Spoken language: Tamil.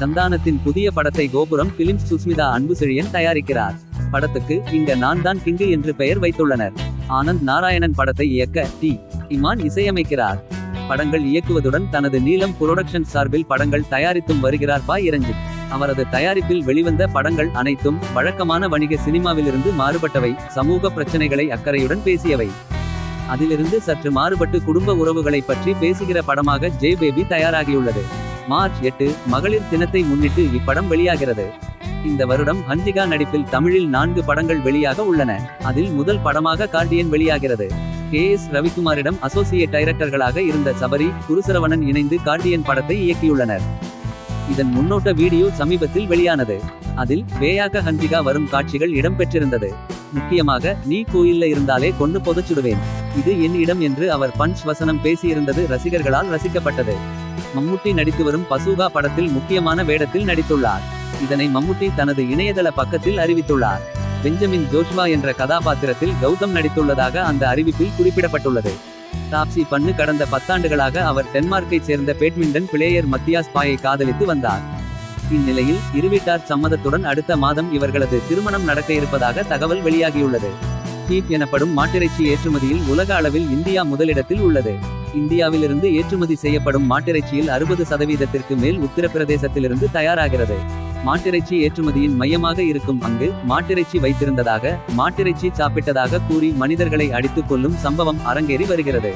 சந்தானத்தின் புதிய படத்தை கோபுரம் பிலிம்ஸ் சுஸ்மிதா அன்புசெழியன் தயாரிக்கிறார். படத்துக்கு இங்க நான் தான் கிங்கு என்று பெயர் வைத்துள்ளனர். ஆனந்த் நாராயணன் படத்தை இயக்க டி. இமான் இசையமைக்கிறார். படங்கள் இயக்குவதுடன் தனது நீலம் புரொடக்ஷன் சார்பில் படங்கள் தயாரித்தும் வருகிறார் பா. இரஞ்சித். அவரது தயாரிப்பில் வெளிவந்த படங்கள் அனைத்தும் வழக்கமான வணிக சினிமாவிலிருந்து மாறுபட்டவை. சமூக பிரச்சனைகளை அக்கறையுடன் பேசியவை. அதிலிருந்து சற்று மாறுபட்டு குடும்ப உறவுகளை பற்றி பேசுகிற படமாக ஜே. பேபி தயாராகியுள்ளது. மார்ச் எட்டு மகளிர் தினத்தை முன்னிட்டு இப்படம் வெளியாகிறது. இந்த வருடம் ஹன்சிகா நடிப்பில் தமிழில் நான்கு படங்கள் வெளியாக உள்ளன. அதில் முதல் படமாக கார்டியன் வெளியாகிறது. கே எஸ் ரவிக்குமாரிடம் அசோசியேட் டைரக்டர்களாக இருந்த சபரி குருசரவணன் இணைந்து கார்டியன் படத்தை இயக்கியுள்ளனர். இதன் முன்னோட்ட வீடியோ சமீபத்தில் வெளியானது. அதில் வேயாக ஹன்சிகா வரும் காட்சிகள் இடம்பெற்றிருந்தது. முக்கியமாக நீ கோயில்ல இருந்தாலே கொண்டு புதைச்சுடுவேன். இது என் இடம் என்று அவர் பஞ்ச் வசனம் பேசியிருந்தது ரசிகர்களால் ரசிக்கப்பட்டது. மம்முட்டி நடித்து வரும் பசூகா படத்தில் முக்கியமான வேடத்தில் நடித்துள்ளார். இதனை மம்முட்டி தனது இணையதள பக்கத்தில் அறிவித்துள்ளார். பெஞ்சமின் ஜோஷ்வா என்ற கதாபாத்திரத்தில் கௌதம் நடித்துள்ளதாக அந்த அறிவிப்பில் குறிப்பிடப்பட்டுள்ளது. தாப்சி பண்ணு கடந்த பத்தாண்டுகளாக அவர் டென்மார்க்கைச் சேர்ந்த பேட்மிண்டன் பிளேயர் மத்தியாஸ் பாயை காதலித்து வந்தார். இந்நிலையில் இருவீட்டார் சம்மதத்துடன் அடுத்த மாதம் இவர்களது திருமணம் நடக்க இருப்பதாக தகவல் வெளியாகியுள்ளது. கீப் எனப்படும் மாட்டிறைச்சி ஏற்றுமதியில் உலக அளவில் இந்தியா முதலிடத்தில் உள்ளது. இந்தியாவிலிருந்து ஏற்றுமதி செய்யப்படும் மாட்டிறைச்சியில் அறுபது சதவீதத்திற்கு மேல் உத்தரப்பிரதேசத்திலிருந்து தயாராகிறது. மாட்டிறைச்சி ஏற்றுமதியின் மையமாக இருக்கும் அங்கு மாட்டிறைச்சி வைத்திருந்ததாக மாட்டிறைச்சி சாப்பிட்டதாக கூறி மனிதர்களை அடித்துக் கொள்ளும் சம்பவம் அரங்கேறி வருகிறது.